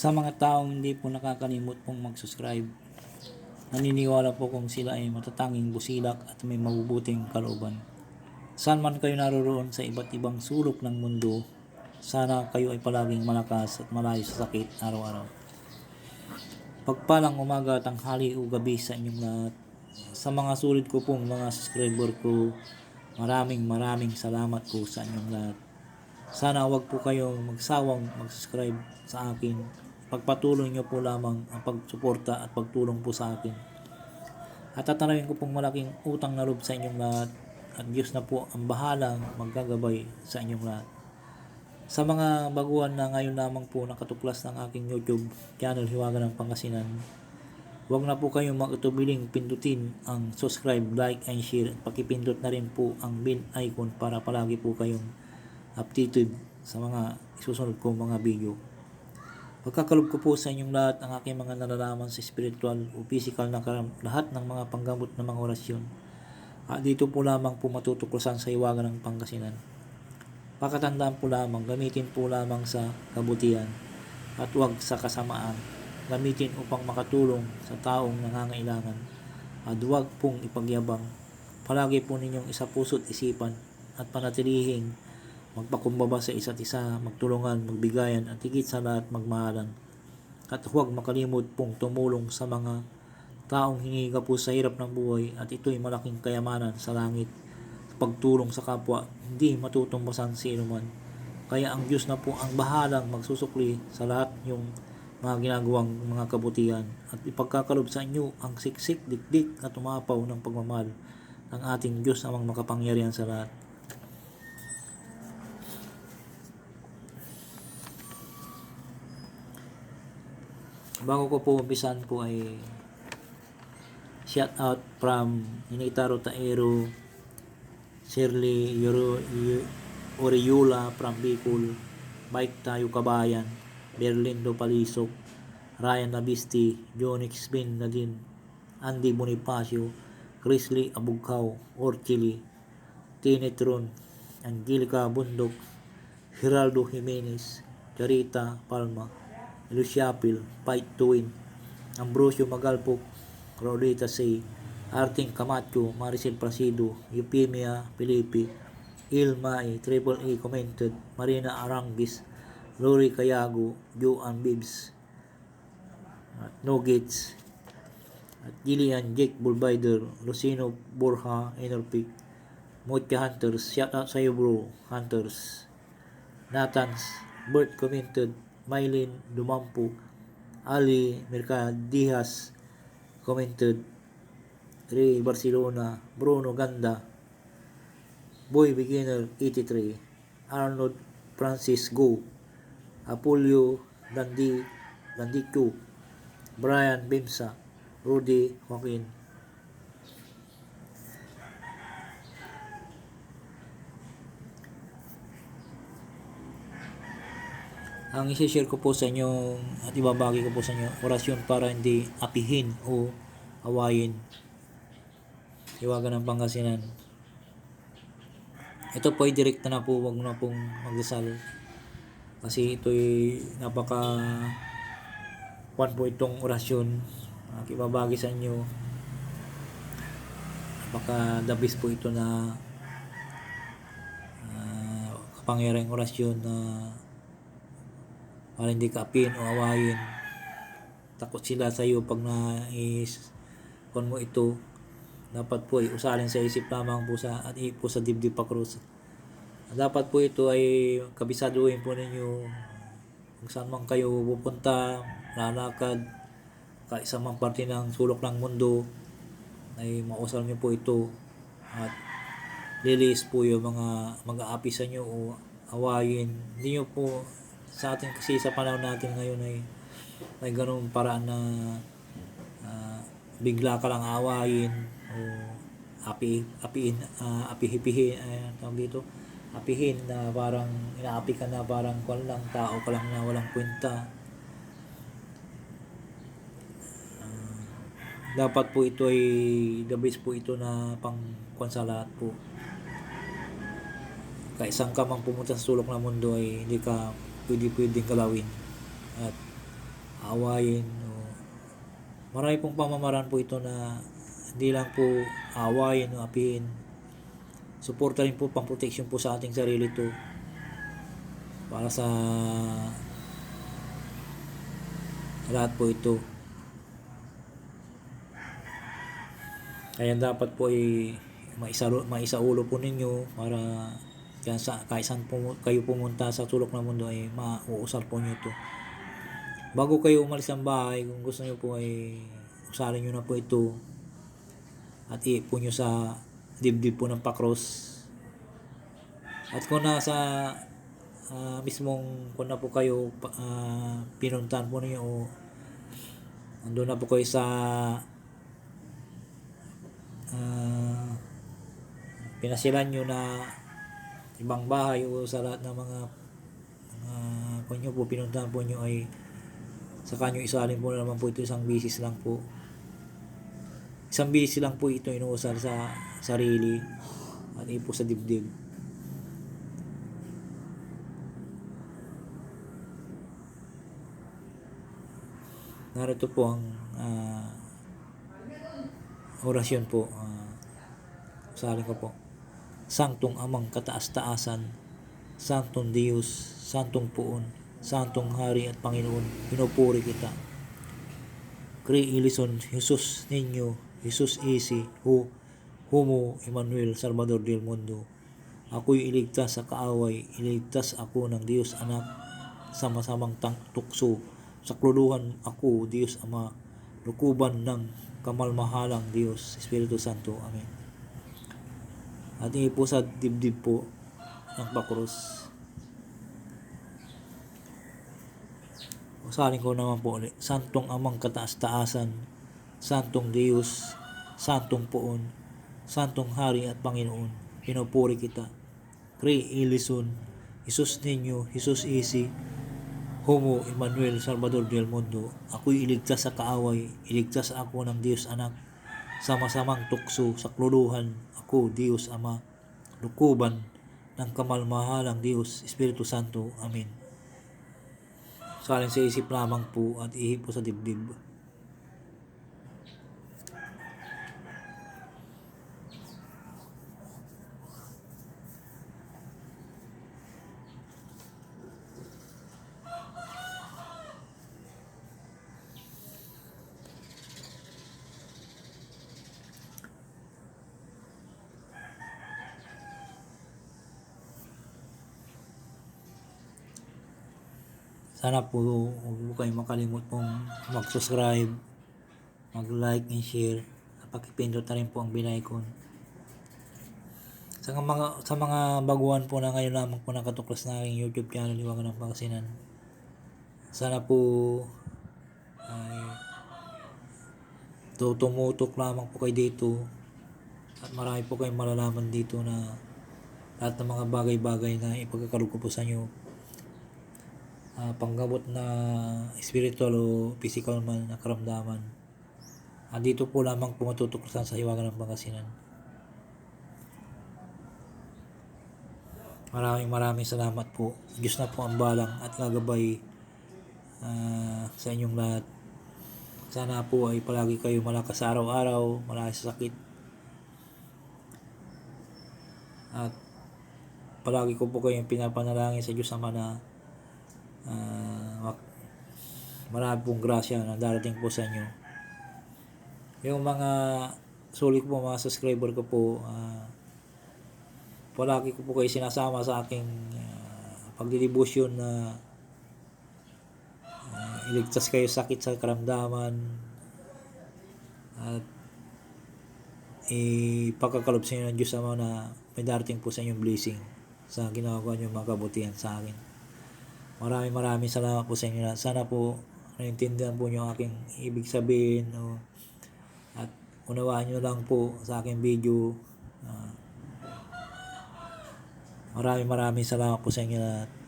Sa mga taong hindi po nakakalimot pong mag-subscribe, naniniwala po kung sila ay matatanging busilak at may mabubuting kalooban. Saan man kayo naroroon sa iba't ibang sulok ng mundo, sana kayo ay palaging malakas at malayo sa sakit araw-araw. Pagpalang umaga, tanghali o gabi sa inyong lahat. Sa mga sulit ko pong mga subscriber ko, maraming maraming salamat po sa inyong lahat. Sana wag po kayong magsawang mag-subscribe sa akin. Pagpatuloy nyo po lamang ang pagsuporta at pagtulong po sa akin. At tatanawin ko pong malaking utang na loob sa inyong lahat at Diyos na po ang bahalang maggagabay sa inyong lahat. Sa mga baguhan na ngayon lamang po nakatuklas ng aking YouTube channel Hiwaga ng Pangasinan, huwag na po kayong mag-utubiling pindutin ang subscribe, like, and share. At pakipindot na rin po ang bell icon para palagi po kayong updated sa mga isusunod kong mga video. Pagkakalob ko po sa inyong lahat ang aking mga nalalaman sa spiritual o physical na karam lahat ng mga panggamot ng mga orasyon. At dito po lamang po matutuklasan sa iwagan ng Pangasinan. Pakatandaan po lamang, gamitin po lamang sa kabutihan at huwag sa kasamaan. Gamitin upang makatulong sa taong nangangailangan at huwag pong ipagyabang. Palagi po ninyong isa puso't isipan at panatilihing magpakumbaba sa isa't isa, magtulungan, magbigayan at higit sa lahat magmahalan. At huwag makalimot pong tumulong sa mga taong hinihiga po sa hirap ng buhay at ito'y malaking kayamanan sa langit. Pagtulong sa kapwa, hindi matutumbasan si inuman. Kaya ang Diyos na po ang bahalang magsusukli sa lahat yung mga ginagawang mga kabutihan at ipagkakalob sa inyo ang siksik, dikdik at tumapaw ng pagmamahal ng ating Diyos amang makapangyarihan sa lahat. Bago ko po umpisan po ay shout out from Initaro Taero, Shirley Yoro, Oriula from Bicol, Mike Tayo Kabayan, Berlindo Palisok, Ryan Nabisti, Jonix Bin Nadine, Andy Bonifacio, Chrisley Abugkaw, Orchili, Tinetron, Angelica Bundok, Geraldo Jimenez, Charita Palma, Luciapil, Fight to Win, Ambrosio Magalpok, Rodita Say, Arting Camacho, Maricel Placido, Eupemia Felipe, Ilma E, Triple A commented, Marina Arangis, Rory Cayago, Joan Bibbs, at Gates, at Gillian Jake Bulbider, Lucino Borja, Enerpic, Mocha Hunters, shout out sa'yo bro, Hunters, Nathans, Bert commented, Mylene Dumampu, Ali Mercadijas commented, Ray Barcelona, Bruno Ganda, Boy Beginner 83, Arnold Francis Go, Apollo Dandi, Dandiku, Brian Bimsa, Rudy Joaquin. Ang isi-share ko po sa inyo at ibabagi ko po sa inyo orasyon para hindi apihin o awayin. Iwagan ng Pangasinan. Ito po ay direkta na po, wag na pong magdasal. Kasi ito'y napaka kwan po itong orasyon. Uh, ibabagi sa inyo. Napaka the best po ito na uh, kapangyarang orasyon na para hindi ka apin o awayin. Takot sila sa iyo pag na is kung mo ito dapat po ay usalin sa isip lamang po sa at po sa dibdib pa krus. Dapat po ito ay kabisaduhin po ninyo kung saan man kayo pupunta, lalakad, kaisa mang parte ng sulok ng mundo ay mausal niyo po ito at lilis po yung mga mag-aapi sa inyo o awayin. Hindi nyo po sa atin kasi sa panahon natin ngayon ay may ganung paraan na ah, bigla ka lang awayin o api apiin uh, apihipihin ay tawag dito apihin na parang inaapi ka na parang kwan lang tao ka lang na walang kwenta. Ah, dapat po ito ay the best po ito na pang sa lahat po. Kaisang ka mang pumunta sa sulok ng mundo ay hindi ka pwede pwedeng galawin at awayin o marami pong pamamaraan po ito na hindi lang po awayin o apihin suporta rin po pang protection po sa ating sarili to para sa lahat po ito. Kaya dapat po ay maisalo, maisaulo po ninyo para kaya sa, kahit saan po, kayo pumunta sa sulok ng mundo ay mauusal po nyo ito. Bago kayo umalis ng bahay kung gusto nyo po ay usalin nyo na po ito at iipo nyo sa dibdib po ng pakros. At kung nasa ah, mismong kung na po kayo ah, pinuntahan po ninyo o andun na po kayo sa ah, pinasilan nyo na ibang bahay o sa lahat ng mga mga kung nyo po pinuntahan po nyo ay sa kanyo isalin po naman po ito. Isang bisis lang po. Isang bisis lang po ito inuusal sa sarili at ipo sa dibdib. Narito po ang ah, orasyon po. Ah, usalin ko po Sangtong Amang Kataas-Taasan, Santong Diyos, Santong Puon, Santong Hari at Panginoon, pinupuri kita. Kri Ilison, Jesus Ninyo, Jesus Isi, Hu, Humo, Emmanuel, Salvador del Mundo. Ako'y iligtas sa kaaway, iligtas ako ng Diyos Anak, sama-samang tang tukso. Sakluluhan ako, Diyos Ama, lukuban ng kamalmahalang Diyos, Espiritu Santo. Amen. At hindi po sa dibdib po ng pakros. Usarin ko naman po ulit. Santong amang kataas-taasan, Santong Diyos, Santong Poon, Santong Hari at Panginoon, pinupuri kita. Kri Ilison, Jesus Ninyo, Jesus Isi, Homo Emmanuel Salvador del Mundo, ako'y iligtas sa kaaway, iligtas ako ng Diyos Anak, sama-samang tukso sa kluluhan, ako, Diyos Ama, lukuban ng kamalmahalang Diyos, Espiritu Santo. Amen. Salin sa isip lamang po at ihip po sa dibdib. Sana po huwag po kayong makalimot pong mag-subscribe, mag-like and share. At pakipindot na rin po ang bell icon. Sa mga, sa mga baguhan po na ngayon lamang po nakatuklas na aking YouTube channel, Iwagan ng Pangasinan. Sana po ay to tumutok lamang po kayo dito at marami po kayong malalaman dito na lahat ng mga bagay-bagay na ipagkakalog ko po sa inyo ah, panggamot na spiritual o physical man na karamdaman. Ah, dito po lamang po matutuklasan sa Hiwagan ng Pangasinan. Maraming maraming salamat po. Diyos na po ang balang at gagabay ah, sa inyong lahat. Sana po ay palagi kayo malakas sa araw-araw, malakas sa sakit. At palagi ko po kayong pinapanalangin sa Diyos Ama na mak- marami pong grasya na darating po sa inyo. Yung mga sulit po, mga subscriber ko po, ah, palagi ko po kayo sinasama sa aking uh, pagdidibusyon na ah, iligtas kayo sakit sa karamdaman at ipagkakalob sa inyo ng Diyos Ama na may darating po sa inyong blessing sa ginagawa niyo mga kabutihan sa akin. Maraming maraming salamat po sa inyo. Sana po naintindihan po niyo aking ibig sabihin no? at unawaan niyo lang po sa aking video. Ah, maraming maraming salamat po sa inyo lahat.